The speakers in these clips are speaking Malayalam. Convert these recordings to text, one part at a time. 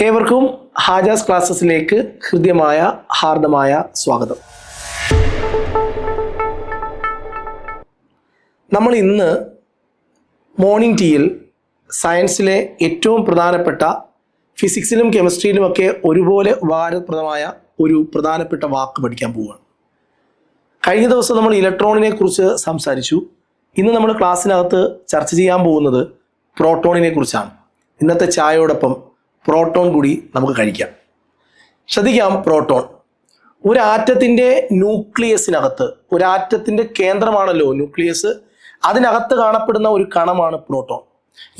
ഏവർക്കും ഹാജാസ് ക്ലാസ്സസിലേക്ക് ഹൃദ്യമായ ഹാർദമായ സ്വാഗതം. നമ്മൾ ഇന്ന് മോർണിംഗ് ടീയിൽ സയൻസിലെ ഏറ്റവും പ്രധാനപ്പെട്ട ഫിസിക്സിലും കെമിസ്ട്രിയിലുമൊക്കെ ഒരുപോലെ ഉപകാരപ്രദമായ ഒരു പ്രധാനപ്പെട്ട വാക്ക് പഠിക്കാൻ പോവുകയാണ്. കഴിഞ്ഞ ദിവസം നമ്മൾ ഇലക്ട്രോണിനെ കുറിച്ച് സംസാരിച്ചു. ഇന്ന് നമ്മൾ ക്ലാസ്സിനകത്ത് ചർച്ച ചെയ്യാൻ പോകുന്നത് പ്രോട്ടോണിനെ കുറിച്ചാണ്. ഇന്നത്തെ ചായയോടൊപ്പം പ്രോട്ടോൺ കൂടി നമുക്ക് കഴിക്കാം. ശ്രദ്ധിക്കാം പ്രോട്ടോൺ. ഒരു ആറ്റത്തിന്റെ ന്യൂക്ലിയസിനകത്ത് ഒരു ആറ്റത്തിന്റെ കേന്ദ്രമാണല്ലോ ന്യൂക്ലിയസ് അതിനകത്ത് കാണപ്പെടുന്ന ഒരു കണമാണ് പ്രോട്ടോൺ.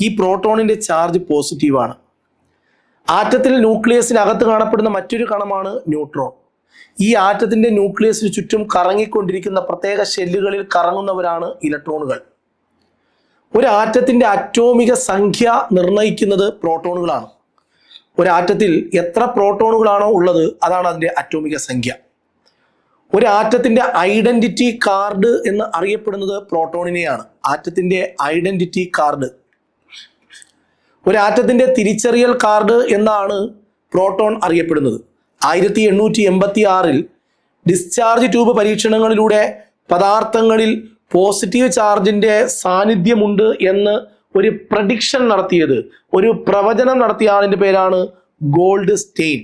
ഈ പ്രോട്ടോണിന്റെ ചാർജ് പോസിറ്റീവാണ് ആറ്റത്തിൽ ന്യൂക്ലിയസിനകത്ത് കാണപ്പെടുന്ന മറ്റൊരു കണമാണ് ന്യൂട്രോൺ. ഈ ആറ്റത്തിന്റെ ന്യൂക്ലിയസിന് ചുറ്റും കറങ്ങിക്കൊണ്ടിരിക്കുന്ന പ്രത്യേക ഷെല്ലുകളിൽ കറങ്ങുന്നവരാണ് ഇലക്ട്രോണുകൾ. ഒരു ആറ്റത്തിന്റെ അറ്റോമിക സംഖ്യ നിർണയിക്കുന്നത് പ്രോട്ടോണുകളാണ്. ഒരു ആറ്റത്തിൽ എത്ര പ്രോട്ടോണുകളാണോ ഉള്ളത് അതാണ് അതിന്റെ അറ്റോമിക സംഖ്യ. ഒരു ആറ്റത്തിന്റെ ഐഡന്റിറ്റി കാർഡ് എന്ന് അറിയപ്പെടുന്നത് പ്രോട്ടോണിനെയാണ്. ആറ്റത്തിന്റെ ഐഡന്റിറ്റി കാർഡ്. ഒരു ആറ്റത്തിന്റെ തിരിച്ചറിയൽ കാർഡ് എന്നാണ് പ്രോട്ടോൺ അറിയപ്പെടുന്നത്. ആയിരത്തി എണ്ണൂറ്റി എൺപത്തി ആറിൽ ഡിസ്ചാർജ് ട്യൂബ് പരീക്ഷണങ്ങളിലൂടെ പദാർത്ഥങ്ങളിൽ പോസിറ്റീവ് ചാർജിന്റെ സാന്നിധ്യമുണ്ട് എന്ന് ഒരു പ്രഡിക്ഷൻ നടത്തിയത്. ഒരു പ്രവചനം നടത്തിയ ആളിന്റെ പേരാണ് Goldstein.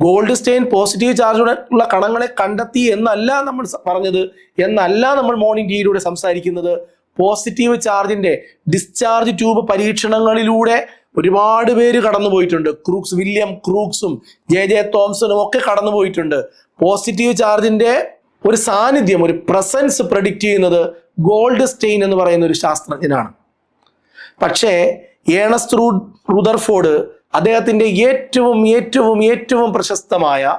Goldstein positive charge ഉള്ള കണങ്ങളെ കണ്ടെത്തി എന്നല്ല നമ്മൾ പറഞ്ഞത്. എന്നല്ല നമ്മൾ മോർണിംഗ് ടീയിലൂടെ സംസാരിക്കുന്നത്. പോസിറ്റീവ് ചാർജിന്റെ ഡിസ്ചാർജ് ട്യൂബ് പരീക്ഷണങ്ങളിലൂടെ ഒരുപാട് പേര് കടന്നു പോയിട്ടുണ്ട്. ക്രൂക്സ് വില്യം ക്രൂക്സും ജെ ജെ തോംസണും ഒക്കെ കടന്നു പോയിട്ടുണ്ട്. പോസിറ്റീവ് ചാർജിന്റെ ഒരു സാന്നിധ്യം ഒരു പ്രസൻസ് പ്രഡിക്റ്റ് ചെയ്യുന്നത് ഗോൾഡ് സ്റ്റെയിൻ എന്ന് പറയുന്ന ഒരു ശാസ്ത്രജ്ഞനാണ്. പക്ഷേ ഏണസ് റൂ റുദർഫോർഡ് അദ്ദേഹത്തിന്റെ ഏറ്റവും ഏറ്റവും ഏറ്റവും പ്രശസ്തമായ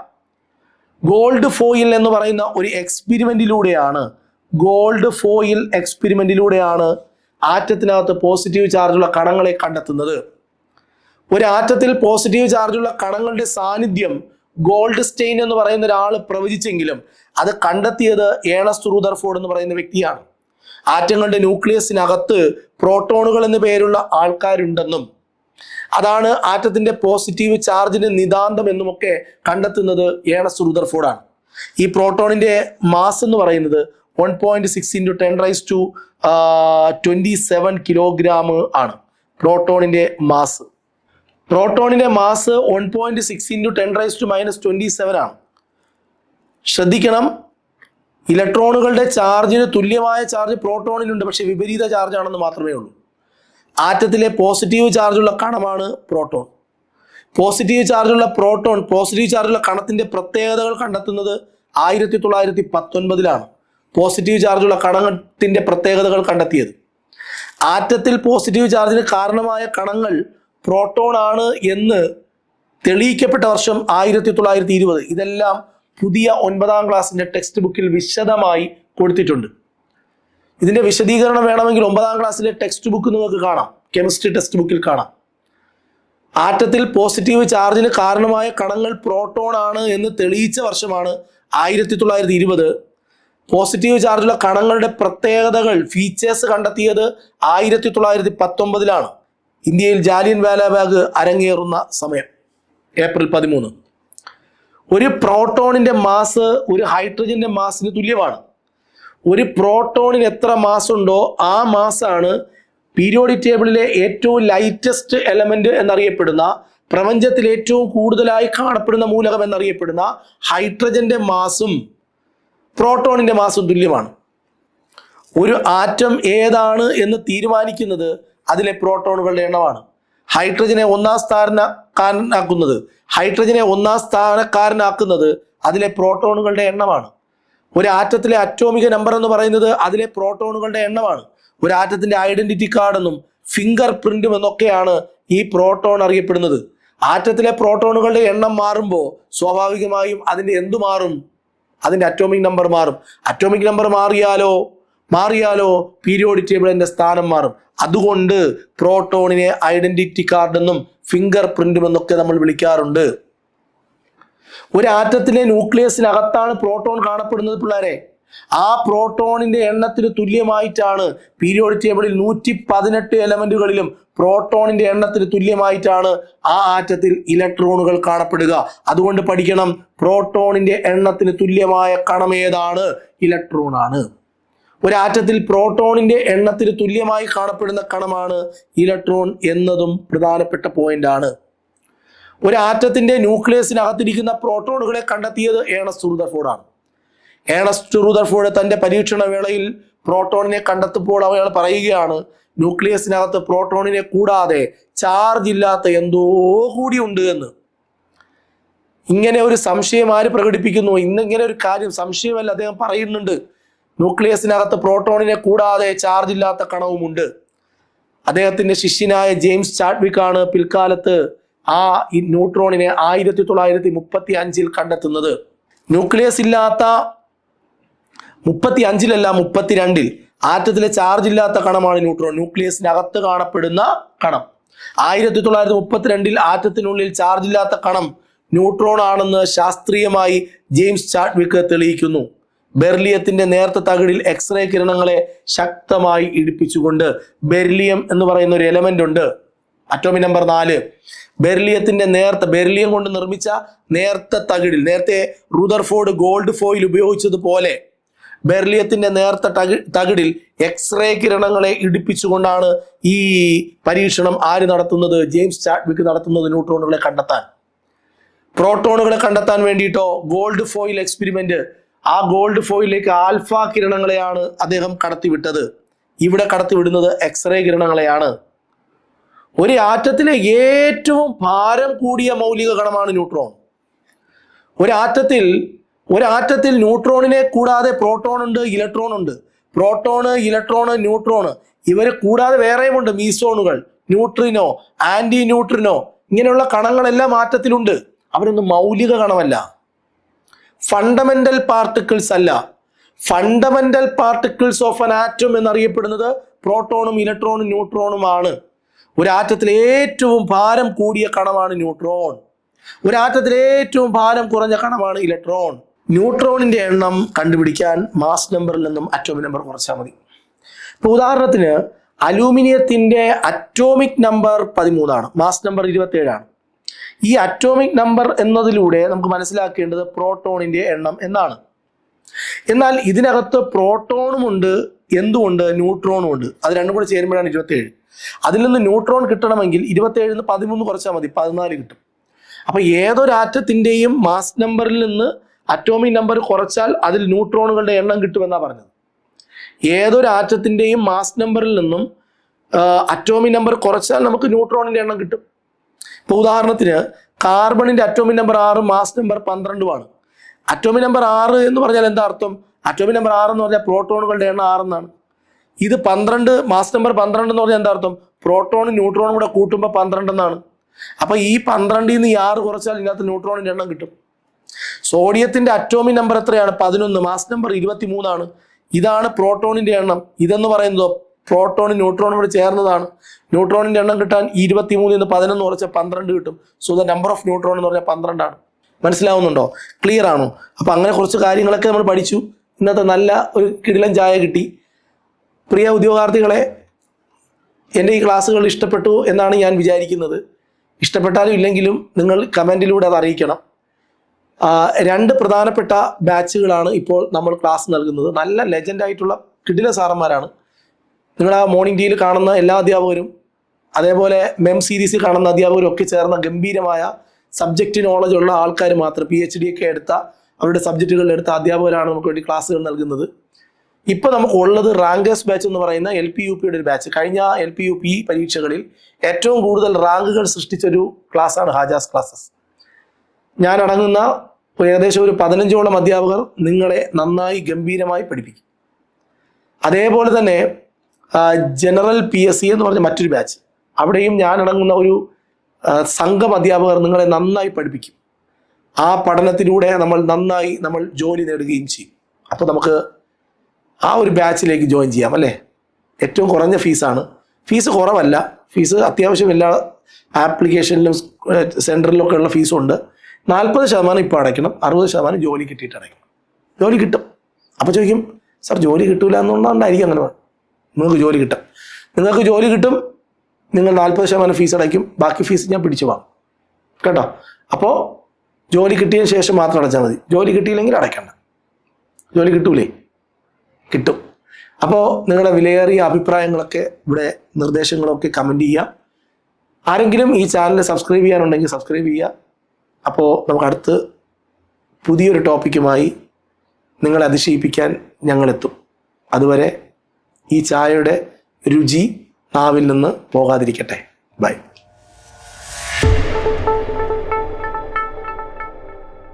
ഗോൾഡ് ഫോയിൽ എന്ന് പറയുന്ന ഒരു എക്സ്പെരിമെന്റിലൂടെയാണ് ഗോൾഡ് ഫോയിൽ എക്സ്പെരിമെന്റിലൂടെയാണ് ആറ്റത്തിനകത്ത് പോസിറ്റീവ് ചാർജുള്ള കണങ്ങളെ കണ്ടെത്തുന്നത്. ഒരു ആറ്റത്തിൽ പോസിറ്റീവ് ചാർജുള്ള കണങ്ങളുടെ സാന്നിധ്യം ഗോൾഡ് സ്റ്റെയിൻ എന്ന് പറയുന്ന ഒരാൾ പ്രവചിച്ചെങ്കിലും അത് കണ്ടെത്തിയത് ഏണസ് റൂദർഫോർഡ് എന്ന് പറയുന്ന വ്യക്തിയാണ്. ആറ്റങ്ങളുടെ ന്യൂക്ലിയസിനകത്ത് പ്രോട്ടോണുകൾ എന്ന പേരുള്ള ആൾക്കാരുണ്ടെന്നും അതാണ് ആറ്റത്തിന്റെ പോസിറ്റീവ് ചാർജിന്റെ നിതാന്തം എന്നുമൊക്കെ കണ്ടെത്തുന്നത് ഏണസ് റുദർഫോർഡാണ് ഈ പ്രോട്ടോണിന്റെ മാസ് എന്ന് പറയുന്നത് one point six into ten raise to twenty seven kilogram ആണ് പ്രോട്ടോണിന്റെ mass. പ്രോട്ടോണിന്റെ mass one point six into ten raise to minus twenty seven ആണ്. ശ്രദ്ധിക്കണം ഇലക്ട്രോണുകളുടെ ചാർജിന് തുല്യമായ ചാർജ് പ്രോട്ടോണിലുണ്ട് പക്ഷെ വിപരീത ചാർജ് ആണെന്ന് മാത്രമേ ഉള്ളൂ. ആറ്റത്തിലെ പോസിറ്റീവ് ചാർജുള്ള കണമാണ് പ്രോട്ടോൺ. പോസിറ്റീവ് ചാർജുള്ള പ്രോട്ടോൺ പോസിറ്റീവ് ചാർജുള്ള കണത്തിന്റെ പ്രത്യേകതകൾ കണ്ടെത്തുന്നത് ആയിരത്തി തൊള്ളായിരത്തി പത്തൊൻപതിലാണ് പോസിറ്റീവ് ചാർജുള്ള കണത്തിന്റെ പ്രത്യേകതകൾ കണ്ടെത്തിയത്. ആറ്റത്തിൽ പോസിറ്റീവ് ചാർജിന് കാരണമായ കണങ്ങൾ പ്രോട്ടോൺ ആണ് എന്ന് തെളിയിക്കപ്പെട്ട വർഷം ആയിരത്തി തൊള്ളായിരത്തി ഇരുപത് ഇതെല്ലാം പുതിയ ഒൻപതാം ക്ലാസ്സിന്റെ ടെക്സ്റ്റ് ബുക്കിൽ വിശദമായി കൊടുത്തിട്ടുണ്ട്. ഇതിന്റെ വിശദീകരണം വേണമെങ്കിൽ ഒമ്പതാം ക്ലാസ്സിലെ ടെക്സ്റ്റ് ബുക്ക് നിങ്ങൾക്ക് കാണാം. കെമിസ്ട്രി ടെക്സ്റ്റ് ബുക്കിൽ കാണാം. ആറ്റത്തിൽ പോസിറ്റീവ് ചാർജിന് കാരണമായ കണങ്ങൾ പ്രോട്ടോൺ ആണ് എന്ന് തെളിയിച്ച വർഷമാണ് ആയിരത്തി തൊള്ളായിരത്തി ഇരുപത്. പോസിറ്റീവ് ചാർജുള്ള കണങ്ങളുടെ പ്രത്യേകതകൾ ഫീച്ചേഴ്സ് കണ്ടെത്തിയത് ആയിരത്തി തൊള്ളായിരത്തി പത്തൊമ്പതിലാണ്. ഇന്ത്യയിൽ ജാലിയൻ വാലാബാഗ് അരങ്ങേറുന്ന സമയം. ഏപ്രിൽ പതിമൂന്ന്. ഒരു പ്രോട്ടോണിന്റെ മാസ് ഒരു ഹൈഡ്രജന്റെ മാസിന് തുല്യമാണ്. ഒരു പ്രോട്ടോണിന് എത്ര മാസ് ഉണ്ടോ ആ മാസാണ് പീരിയോഡിക് ടേബിളിലെ ഏറ്റവും ലൈറ്റസ്റ്റ് എലമെന്റ് എന്നറിയപ്പെടുന്ന പ്രപഞ്ചത്തിൽ ഏറ്റവും കൂടുതലായി കാണപ്പെടുന്ന മൂലകം എന്നറിയപ്പെടുന്ന ഹൈഡ്രജന്റെ മാസും പ്രോട്ടോണിന്റെ മാസും തുല്യമാണ്. ഒരു ആറ്റം ഏതാണ് എന്ന് തീരുമാനിക്കുന്നത് അതിലെ പ്രോട്ടോണുകളുടെ എണ്ണമാണ്. ഹൈഡ്രജനെ ഒന്നാം സ്ഥാനക്കാരനാക്കുന്നത് ഹൈഡ്രജനെ ഒന്നാം സ്ഥാനക്കാരനാക്കുന്നത് അതിലെ പ്രോട്ടോണുകളുടെ എണ്ണമാണ്. ഒരു ആറ്റത്തിലെ അറ്റോമിക നമ്പർ എന്ന് പറയുന്നത് അതിലെ പ്രോട്ടോണുകളുടെ എണ്ണമാണ്. ഒരു ആറ്റത്തിന്റെ ഐഡന്റിറ്റി കാർഡെന്നും ഫിംഗർ പ്രിന്റും എന്നൊക്കെയാണ് ഈ പ്രോട്ടോൺ അറിയപ്പെടുന്നത്. ആറ്റത്തിലെ പ്രോട്ടോണുകളുടെ എണ്ണം മാറുമ്പോൾ സ്വാഭാവികമായും അതിന്റെ എന്തു മാറും? അതിന്റെ അറ്റോമിക് നമ്പർ മാറും. അറ്റോമിക് നമ്പർ മാറിയാലോ? മാറിയാലോ പീരിയോഡിക് ടേബിളിന്റെ സ്ഥാനം മാറും. അതുകൊണ്ട് പ്രോട്ടോണിനെ ഐഡന്റിറ്റി കാർഡെന്നും ഫിംഗർ പ്രിന്റും എന്നൊക്കെ നമ്മൾ വിളിക്കാറുണ്ട്. ഒരു ആറ്റത്തിലെ ന്യൂക്ലിയസിനകത്താണ് പ്രോട്ടോൺ കാണപ്പെടുന്നത് പിള്ളേരെ. ആ പ്രോട്ടോണിന്റെ എണ്ണത്തിന് തുല്യമായിട്ടാണ് പീരിയോഡിക് ടേബിളിൽ നൂറ്റി പതിനെട്ട് എലമെന്റുകളിലും പ്രോട്ടോണിന്റെ എണ്ണത്തിന് തുല്യമായിട്ടാണ് ആ ആറ്റത്തിൽ ഇലക്ട്രോണുകൾ കാണപ്പെടുക. അതുകൊണ്ട് പഠിക്കണം പ്രോട്ടോണിന്റെ എണ്ണത്തിന് തുല്യമായ കണമേതാണ് ഇലക്ട്രോൺ ആണ്. ഒരു ആറ്റത്തിൽ പ്രോട്ടോണിന്റെ എണ്ണത്തിന് തുല്യമായി കാണപ്പെടുന്ന കണമാണ് ഇലക്ട്രോൺ എന്നതും പ്രധാനപ്പെട്ട പോയിന്റ് ആണ് ഒരു ആറ്റത്തിന്റെ ന്യൂക്ലിയസിനകത്തിരിക്കുന്ന പ്രോട്ടോണുകളെ കണ്ടെത്തിയത് ഏണസ് റുദർഫോർഡ് ആണ് ഏണസ്റ്റ് റുദർഫോർഡ് തന്റെ പരീക്ഷണ വേളയിൽ പ്രോട്ടോണിനെ കണ്ടെത്തുമ്പോൾ അയാൾ പറയുകയാണ് ന്യൂക്ലിയസിനകത്ത് പ്രോട്ടോണിനെ കൂടാതെ ചാർജ് ഇല്ലാത്ത എന്തോ കൂടി ഉണ്ട് എന്ന്. ഇങ്ങനെ ഒരു സംശയം ആര് പ്രകടിപ്പിക്കുന്നു? ഇന്നിങ്ങനെ ഒരു കാര്യം സംശയമല്ല അദ്ദേഹം പറയുന്നുണ്ട്. ന്യൂക്ലിയസിനകത്ത് പ്രോട്ടോണിനെ കൂടാതെ ചാർജ് ഇല്ലാത്ത കണവുമുണ്ട്. അദ്ദേഹത്തിന്റെ ശിഷ്യനായ ജെയിംസ് ചാഡ്വിക് ആണ് പിൽക്കാലത്ത് ആ ന്യൂട്രോണിനെ ആയിരത്തി തൊള്ളായിരത്തി മുപ്പത്തി അഞ്ചിൽ കണ്ടെത്തുന്നത്. ന്യൂക്ലിയസ് ഇല്ലാത്ത മുപ്പത്തി അഞ്ചിലല്ല മുപ്പത്തിരണ്ടിൽ. ആറ്റത്തിലെ ചാർജ് ഇല്ലാത്ത കണമാണ് ന്യൂട്രോൺ. ന്യൂക്ലിയസിനകത്ത് കാണപ്പെടുന്ന കണം. ആയിരത്തി തൊള്ളായിരത്തി മുപ്പത്തിരണ്ടിൽ ആറ്റത്തിനുള്ളിൽ ചാർജ് ഇല്ലാത്ത കണം ന്യൂട്രോൺ ആണെന്ന് ശാസ്ത്രീയമായി ജെയിംസ് ചാഡ്വിക്ക് തെളിയിക്കുന്നു. ബെർലിയത്തിന്റെ നേർത്ത തകിടിൽ എക്സ്റേ കിരണങ്ങളെ ശക്തമായി ഇടിപ്പിച്ചുകൊണ്ട് ബെർലിയം എന്ന് പറയുന്ന ഒരു എലമെന്റ് ഉണ്ട്. അറ്റോമി നമ്പർ നാല്. ബെർലിയത്തിന്റെ നേർത്ത ബെർലിയം കൊണ്ട് നിർമ്മിച്ച നേർത്ത തകിടിൽ നേരത്തെ റുദർഫോർഡ് ഗോൾഡ് ഫോയിൽ ഉപയോഗിച്ചതുപോലെ ബെർലിയത്തിന്റെ നേർത്ത തകിടിൽ എക്സ്റേ കിരണങ്ങളെ ഇടിപ്പിച്ചുകൊണ്ടാണ് ഈ പരീക്ഷണം ആര് നടത്തുന്നത്? ജെയിംസ് ചാഡ്വിക്ക് നടത്തുന്നത് ന്യൂട്രോണുകളെ കണ്ടെത്താൻ. പ്രോട്ടോണുകളെ കണ്ടെത്താൻ വേണ്ടിയിട്ടോ? ഗോൾഡ് ഫോയിൽ എക്സ്പെരിമെന്റ് ആ ഗോൾഡ് ഫോയിലേക്ക് ആൽഫ കിരണങ്ങളെയാണ് അദ്ദേഹം കടത്തിവിട്ടത്. ഇവിടെ കടത്തിവിടുന്നത് എക്സ്റേ കിരണങ്ങളെയാണ്. ഒരു ആറ്റത്തിലെ ഏറ്റവും ഭാരം കൂടിയ മൗലിക കണമാണ് ന്യൂട്രോൺ. ഒരു ആറ്റത്തിൽ ഒരു ആറ്റത്തിൽ ന്യൂട്രോണിനെ കൂടാതെ പ്രോട്ടോൺ ഉണ്ട് ഇലക്ട്രോൺ ഉണ്ട്. Proton electron neutron. ഇവരെ കൂടാതെ വേറെയുമുണ്ട് മീസോണുകൾ. ന്യൂട്രിനോ ആന്റി ന്യൂട്രിനോ ഇങ്ങനെയുള്ള കണങ്ങളെല്ലാം ആറ്റത്തിലുണ്ട്. അവരൊന്നും മൗലിക കണമല്ല ഫണ്ടമെന്റൽ പാർട്ടിക്കിൾസ് അല്ല. Fundamental particles of an atom എന്നറിയപ്പെടുന്നത് പ്രോട്ടോണും ഇലക്ട്രോണും ന്യൂട്രോണുമാണ് ഒരു ആറ്റത്തിൽ ഏറ്റവും ഭാരം കൂടിയ കണമാണ് ന്യൂട്രോൺ ഒരു ആറ്റത്തിൽ ഏറ്റവും ഭാരം കുറഞ്ഞ കണമാണ് ഇലക്ട്രോൺ ന്യൂട്രോണിന്റെ എണ്ണം കണ്ടുപിടിക്കാൻ മാസ് നമ്പറിൽ നിന്നും അറ്റോമിക് നമ്പർ കുറച്ചാൽ മതി. ഇപ്പൊ ഉദാഹരണത്തിന് അലൂമിനിയത്തിന്റെ അറ്റോമിക് നമ്പർ പതിമൂന്നാണ്. മാസ് നമ്പർ ഇരുപത്തേഴാണ്. ഈ അറ്റോമിക് നമ്പർ എന്നതിലൂടെ നമുക്ക് മനസ്സിലാക്കേണ്ടത് പ്രോട്ടോണിന്റെ എണ്ണം എന്നാണ്. എന്നാൽ ഇതിനകത്ത് പ്രോട്ടോണും ഉണ്ട് എന്തുകൊണ്ട്? ന്യൂട്രോണും ഉണ്ട്. അത് രണ്ടും കൂടെ ചേരുമ്പോഴാണ് ഇരുപത്തേഴ്. അതിൽ നിന്ന് ന്യൂട്രോൺ കിട്ടണമെങ്കിൽ ഇരുപത്തേഴിൽ നിന്ന് പതിമൂന്ന് കുറച്ചാൽ മതി പതിനാല് കിട്ടും. അപ്പൊ ഏതൊരു ആറ്റത്തിന്റെയും മാസ് നമ്പറിൽ നിന്ന് അറ്റോമിക് നമ്പർ കുറച്ചാൽ അതിൽ ന്യൂട്രോണുകളുടെ എണ്ണം കിട്ടുമെന്നാണ് പറഞ്ഞത്. ഏതൊരു ആറ്റത്തിന്റെയും മാസ് നമ്പറിൽ നിന്നും അറ്റോമിക് നമ്പർ കുറച്ചാൽ നമുക്ക് ന്യൂട്രോണിന്റെ എണ്ണം കിട്ടും. ഇപ്പോൾ ഉദാഹരണത്തിന് കാർബണിന്റെ അറ്റോമിക് നമ്പർ ആറ് മാസ് നമ്പർ പന്ത്രണ്ടുമാണ് അറ്റോമിക് നമ്പർ ആറ് എന്ന് പറഞ്ഞാൽ എന്താ അർത്ഥം? അറ്റോമിക് നമ്പർ ആറ് എന്ന് പറഞ്ഞാൽ പ്രോട്ടോണുകളുടെ എണ്ണം ആറെന്നാണ് ഇത് പന്ത്രണ്ട് മാസ് നമ്പർ പന്ത്രണ്ട് എന്ന് പറഞ്ഞാൽ എന്താ അർത്ഥം? പ്രോട്ടോണും ന്യൂട്രോണും കൂടെ കൂട്ടുമ്പോൾ പന്ത്രണ്ട് എന്നാണ്. അപ്പൊ ഈ പന്ത്രണ്ടിൽ നിന്ന് ഈ ആറ് കുറച്ചാൽ ഇതിനകത്ത് ന്യൂട്രോണിന്റെ എണ്ണം കിട്ടും. സോഡിയത്തിന്റെ അറ്റോമിക് നമ്പർ എത്രയാണ്? പതിനൊന്ന് മാസ് നമ്പർ ഇരുപത്തി മൂന്നാണ് ഇതാണ് പ്രോട്ടോണിന്റെ എണ്ണം. ഇതെന്ന് പറയുന്നതോ പ്രോട്ടോണും ന്യൂട്രോണും കൂടെ ചേർന്നതാണ്. ന്യൂട്രോണിന്റെ എണ്ണം കിട്ടാൻ ഇരുപത്തി മൂന്നിൽ നിന്ന് പതിനൊന്ന് കുറച്ച് പന്ത്രണ്ട് കിട്ടും. So the number of neutron എന്ന് പറഞ്ഞാൽ പന്ത്രണ്ടാണ്. മനസ്സിലാവുന്നുണ്ടോ? ക്ലിയർ ആണോ? അപ്പൊ അങ്ങനെ കുറച്ച് കാര്യങ്ങളൊക്കെ നമ്മൾ പഠിച്ചു. ഇന്നത്തെ നല്ല ഒരു കിടിലൻ ചായ കിട്ടി. പ്രിയ ഉദ്യോഗാർത്ഥികളെ എന്റെ ഈ ക്ലാസ്സുകൾ ഇഷ്ടപ്പെട്ടു എന്നാണ് ഞാൻ വിചാരിക്കുന്നത്. ഇഷ്ടപ്പെട്ടാലും ഇല്ലെങ്കിലും നിങ്ങൾ കമന്റിലൂടെ അത് അറിയിക്കണം. രണ്ട് പ്രധാനപ്പെട്ട ബാച്ചുകളാണ് ഇപ്പോൾ നമ്മൾ ക്ലാസ് നൽകുന്നത്. നല്ല ലെജൻഡായിട്ടുള്ള കിടില സാറന്മാരാണ്. നിങ്ങൾ ആ മോർണിംഗ് ടീയിൽ കാണുന്ന എല്ലാ അധ്യാപകരും അതേപോലെ മെം സീരീസിൽ കാണുന്ന അധ്യാപകരും ഒക്കെ ചേർന്ന ഗംഭീരമായ സബ്ജക്റ്റ് നോളജ് ഉള്ള ആൾക്കാർ മാത്രം പി എച്ച് ഡി ഒക്കെ എടുത്ത അവരുടെ സബ്ജക്റ്റുകളിൽ എടുത്ത അധ്യാപകരാണ് നമുക്ക് വേണ്ടി ക്ലാസ്സുകൾ നൽകുന്നത്. ഇപ്പൊ നമുക്ക് ഉള്ളത് റാങ്കേഴ്സ് ബാച്ച് എന്ന് പറയുന്ന എൽ പി യു പിയുടെ ഒരു ബാച്ച് കഴിഞ്ഞ എൽ പി യു പി പരീക്ഷകളിൽ ഏറ്റവും കൂടുതൽ റാങ്കുകൾ സൃഷ്ടിച്ചൊരു ക്ലാസ്സാണ് ഹാജാസ് ക്ലാസ്സസ് ഞാൻ അടങ്ങുന്ന ഏകദേശം ഒരു പതിനഞ്ചോളം അധ്യാപകർ നിങ്ങളെ നന്നായി ഗംഭീരമായി പഠിപ്പിക്കും. അതേപോലെ തന്നെ ജനറൽ പി എസ് സി എന്ന് പറഞ്ഞ മറ്റൊരു ബാച്ച് അവിടെയും ഞാൻ അടങ്ങുന്ന ഒരു സംഘം അധ്യാപകർ നിങ്ങളെ നന്നായി പഠിപ്പിക്കും. ആ പഠനത്തിലൂടെ നമ്മൾ നന്നായി നമ്മൾ ജോലി നേടുകയും ചെയ്യും. അപ്പോൾ നമുക്ക് ആ ഒരു ബാച്ചിലേക്ക് ജോയിൻ ചെയ്യാം അല്ലേ? ഏറ്റവും കുറഞ്ഞ ഫീസാണ് ഫീസ് കുറവല്ല. ഫീസ് അത്യാവശ്യം എല്ലാ ആപ്ലിക്കേഷനിലും സെന്ററിലും ഒക്കെ ഉള്ള ഫീസും ഉണ്ട്. നാൽപ്പത് ശതമാനം ഇപ്പോൾ അടയ്ക്കണം. അറുപത് ശതമാനം ജോലി കിട്ടിയിട്ട് അടയ്ക്കണം. ജോലി കിട്ടും. അപ്പോൾ ചോദിക്കും സാർ ജോലി കിട്ടൂല എന്നുള്ളതുകൊണ്ടായിരിക്കും അങ്ങനെ. നിങ്ങൾക്ക് ജോലി കിട്ടും. നിങ്ങൾക്ക് ജോലി കിട്ടും നിങ്ങൾ നാൽപ്പത് ശതമാനം ഫീസ് അടയ്ക്കും ബാക്കി ഫീസ് ഞാൻ പിടിച്ചു വാങ്ങും. കേട്ടോ? അപ്പോൾ ജോലി കിട്ടിയതിന് ശേഷം മാത്രം അടച്ചാൽ മതി. ജോലി കിട്ടിയില്ലെങ്കിൽ അടയ്ക്കണ്ട. ജോലി കിട്ടൂലേ? കിട്ടും. അപ്പോൾ നിങ്ങളുടെ വിലയേറിയ അഭിപ്രായങ്ങളൊക്കെ ഇവിടെ നിർദ്ദേശങ്ങളൊക്കെ കമന്റ് ചെയ്യാം ആരെങ്കിലും ഈ ചാനൽ സബ്സ്ക്രൈബ് ചെയ്യാനുണ്ടെങ്കിൽ സബ്സ്ക്രൈബ് ചെയ്യുക. അപ്പോൾ നമുക്ക് അടുത്ത് പുതിയൊരു ടോപ്പിക്കുമായി നിങ്ങളെ അതിശയിപ്പിക്കാൻ ഞങ്ങളെത്തും അതുവരെ ഈ ചായയുടെ രുചി നാവിൽ നിന്ന് പോകാതിരിക്കട്ടെ. ബൈ.